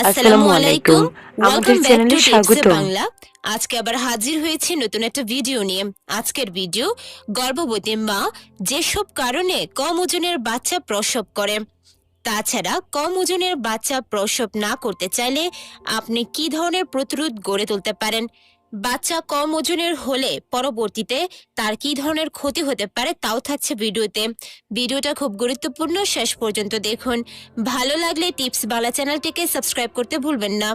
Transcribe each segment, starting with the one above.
আসসালামু আলাইকুম। আমাদের চ্যানেলে স্বাগত বাংলা আজকে আবার হাজির হয়েছে নতুন একটা ভিডিও নিয়ে। আজকের ভিডিও গর্ভবতী মা যেসব কারণে কম ওজনের বাচ্চা প্রসব করে তাছাড়া কম ওজনের বাচ্চা প্রসব না করতে চাইলে আপনি কি ধরনের প্রতিরোধ গড়ে তুলতে পারেন? বাচ্চা কম ওজনের হলে পরবর্তীতে তার কি ধরনের ক্ষতি হতে পারে তাও থাকছে ভিডিওতে। ভিডিওটা খুব গুরুত্বপূর্ণ, শেষ পর্যন্ত দেখুন। ভালো লাগলে টিপস বালা চ্যানেলটিকে সাবস্ক্রাইব করতে ভুলবেন না।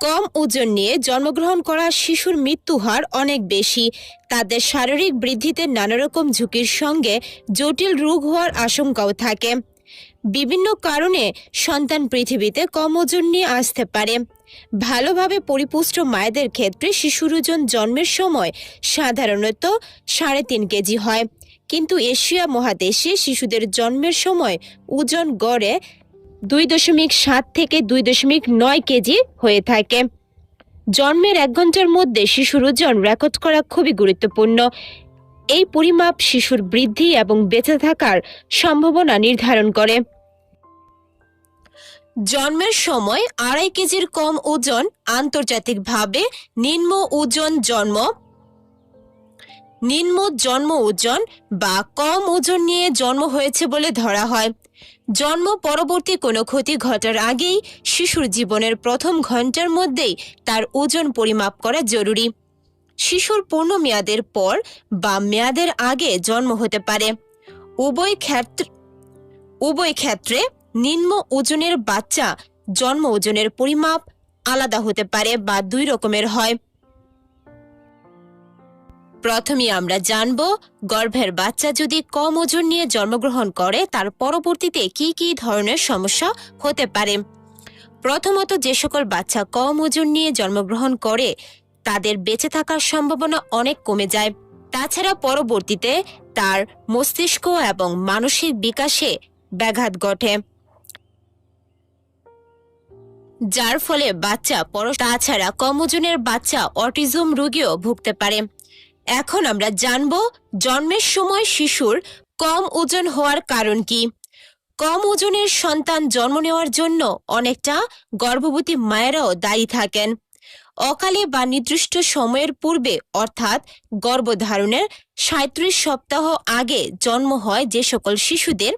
কম ওজন নিয়ে জন্মগ্রহণ করা শিশুর মৃত্যু হার অনেক বেশি। তাদের শারীরিক বৃদ্ধিতে নানারকম ঝুঁকির সঙ্গে জটিল রোগ হওয়ার আশঙ্কাও থাকে। বিভিন্ন কারণে সন্তান পৃথিবীতে কম ওজন নিয়ে আসতে পারে। ভালোভাবে পরিপুষ্ট মায়েদের ক্ষেত্রে শিশুর ওজন জন্মের সময় সাধারণত সাড়ে তিন কেজি হয়। কিন্তু এশিয়া মহাদেশে শিশুদের জন্মের সময় ওজন গড়ে দুই দশমিক সাত থেকে দুই দশমিক নয় কেজি হয়ে থাকে। জন্মের এক ঘণ্টার মধ্যে শিশুর ওজন রেকর্ড করা খুবই গুরুত্বপূর্ণ। এই পরিমাপ শিশুর বৃদ্ধি এবং বেঁচে থাকার সম্ভাবনা নির্ধারণ করে। জন্মের সময় আড়াই কেজির কম ওজন আন্তর্জাতিকভাবে নিম্ন ওজন জন্ম, নিম্ন জন্ম ওজন বা কম ওজন নিয়ে জন্ম হয়েছে বলে ধরা হয়। জন্ম পরবর্তী কোনো ক্ষতি ঘটার আগেই শিশুর জীবনের প্রথম ঘণ্টার মধ্যেই তার ওজন পরিমাপ করা জরুরি। শিশুর পূর্ণ মেয়াদের পর বা মেয়াদের আগে জন্ম হতে পারে। উভয় ক্ষেত্রে উভয় ক্ষেত্রে নিম্ন ওজনের বাচ্চা জন্ম ওজনের পরিমাপ আলাদা হতে পারে বা দুই রকমের হয়। প্রথমে আমরা জানব গর্ভের বাচ্চা যদি কম ওজন নিয়ে জন্মগ্রহণ করে, তার পরবর্তীতে কি কি ধরনের সমস্যা হতে পারে? প্রথমত যে সকল বাচ্চা কম ওজন নিয়ে জন্মগ্রহণ করে, তাদের বেঁচে থাকার সম্ভাবনা অনেক কমে যায়। তাছাড়া পরবর্তীতে তার মস্তিষ্ক এবং মানসিক বিকাশে ব্যাঘাত ঘটে। যার ফলে বাচ্চা পর তাছাড়া কম ওজনের বাচ্চা অটিজম রোগেও ভুগতে পারে। এখন আমরা জানব জন্মের সময় শিশুর কম ওজন হওয়ার কারণ কি। কম ওজনের সন্তান জন্ম নেওয়ার জন্য অনেকটা গর্ভবতী মায়েরাও দায়ী থাকেন। অকালে বা নির্দিষ্ট সময়ের পূর্বে অর্থাৎ গর্ভধারণের সাঁত্রিশ সপ্তাহ আগে জন্ম হয় যে সকল শিশুদের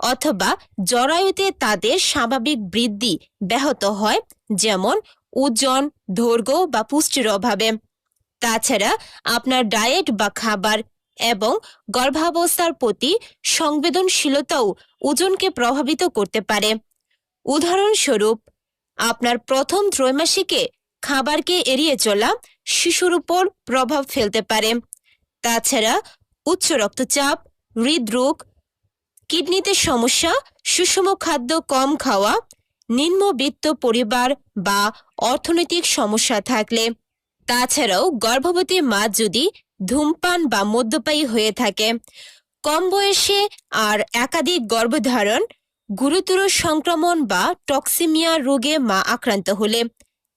অথবা জরায়ুতে তাদের স্বাভাবিক বৃদ্ধি ব্যাহত হয়, যেমন ওজন, দৈর্ঘ্য বা পুষ্টির অভাবে। তাছাড়া আপনার ডায়েট বা খাবার এবং গর্ভাবস্থার প্রতি সংবেদনশীলতাও ওজনকে প্রভাবিত করতে পারে। উদাহরণস্বরূপ, আপনার প্রথম ত্রৈমাসিকে খাবারকে এড়িয়ে চলা শিশুর উপর প্রভাব ফেলতে পারে। তাছাড়া উচ্চ রক্তচাপ, হৃদরোগ কিডনিতে সমস্যা, সুষম খাদ্য কম খাওয়া, নিম্নবিত্ত পরিবার বা অর্থনৈতিক সমস্যা থাকলে। তাছাড়াও গর্ভবতী মা যদি ধূমপান বা মদ্যপায়ী হয়ে থাকে, কম বয়সে আর একাধিক গর্ভধারণ, গুরুতর সংক্রমণ বা টক্সিমিয়া রোগে মা আক্রান্ত হলে।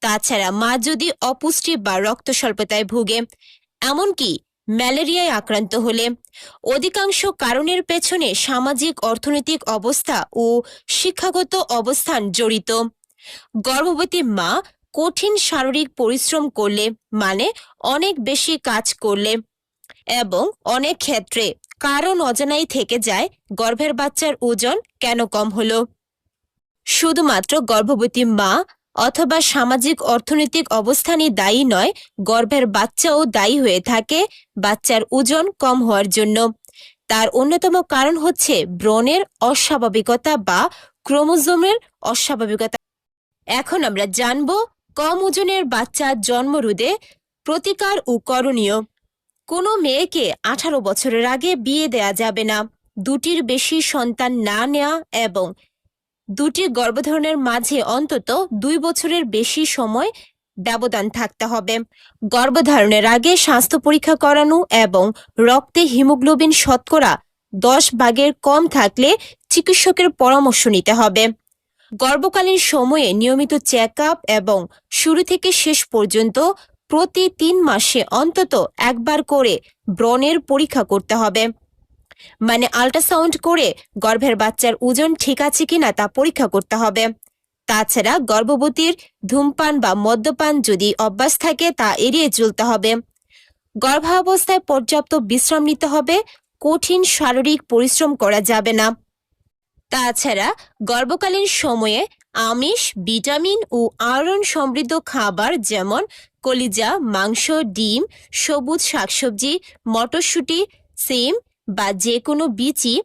তাছাড়া মা যদি অপুষ্টি বা রক্ত স্বল্পতায় ভুগে, এমনকি ম্যালেরিয়ায় আক্রান্ত হলে অধিকাংশ কারণের পেছনে সামাজিক, অর্থনৈতিক অবস্থা ও শিক্ষাগত অবস্থান জড়িত। গর্ভবতী মা কঠিন শারীরিক পরিশ্রম করলে মানে অনেক বেশি কাজ করলে এবং অনেক ক্ষেত্রে কারণ অজানাই থেকে যায় গর্ভের বাচ্চার ওজন কেন কম হলো? শুধুমাত্র গর্ভবতী মা অথবা সামাজিক অর্থনৈতিক অবস্থানই দায়ী নয়, গর্ভের বাচ্চাও দায়ী হয়ে থাকে, বাচ্চার ওজন কম হওয়ার জন্য। তার অন্যতম কারণ হচ্ছে ব্রণের অস্বাভাবিকতা বা ক্রোমোজোমের অস্বাভাবিকতা। এখন আমরা জানব কম ওজনের বাচ্চা জন্মরোধে প্রতিকার ও করণীয়। কোনো মেয়েকে আঠারো বছরের আগে বিয়ে দেয়া যাবে না। দুটির বেশি সন্তান না নেওয়া এবং দুটি গর্ভধারণের মাঝে অন্তত দুই বছরের বেশি সময় ব্যবধান থাকতে হবে। গর্ভধারণের আগে স্বাস্থ্য পরীক্ষা করানো এবং রক্তে হিমোগ্লোবিন শতকরা দশ ভাগের কম থাকলে চিকিৎসকের পরামর্শ নিতে হবে। গর্ভকালীন সময়ে নিয়মিত চেক এবং শুরু থেকে শেষ পর্যন্ত প্রতি তিন মাসে অন্তত একবার করে ব্রণের পরীক্ষা করতে হবে। মানে আল্ট্রাসাউন্ড করে গর্ভের বাচ্চার ওজন ঠিক আছে কিনা তা পরীক্ষা করতে হবে। তাছাড়া গর্ভবতীর ধূমপান বা মদ্যপান যদি অভ্যাস থাকে তা এড়িয়ে চলতে হবে। গর্ভাবস্থায় পর্যাপ্ত বিশ্রাম নিতে হবে, কঠিন শারীরিক পরিশ্রম করা যাবে না। তাছাড়া গর্ভকালীন সময়ে আমিষ, ভিটামিন ও আয়রন সমৃদ্ধ খাবার যেমন কলিজা, মাংস, ডিম, সবুজ শাকসবজি, মটরশুঁটি, সিম বা যে কোনো বিচি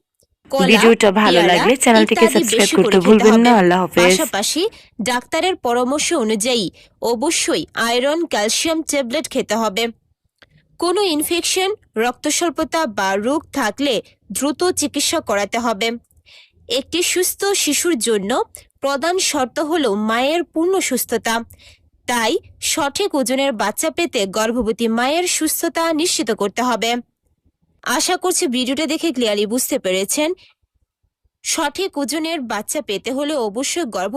ভিডিওটা ভালো লাগলে চ্যানেলটিকে সাবস্ক্রাইব করতে ভুলবেন না আল্লাহ হাফেজ। পাশাপাশি ডাক্তারের পরামর্শ অনুযায়ী অবশ্যই আয়রন ক্যালসিয়াম ট্যাবলেট খেতে হবে। কোনো ইনফেকশন রক্ত স্বল্পতা বা রোগ থাকলে দ্রুত চিকিৎসা করাতে হবে। একটি সুস্থ শিশুর জন্য প্রধান শর্ত হল মায়ের পূর্ণ সুস্থতা। তাই সঠিক ওজনের বাচ্চা পেতে গর্ভবতী মায়ের সুস্থতা নিশ্চিত করতে হবে। আশা করছি ভিডিওটা দেখে ক্লিয়ারলি বুঝতে পেরেছেন। সঠিক ওজনের বাচ্চা পেতে হলে অবশ্যই গর্ভ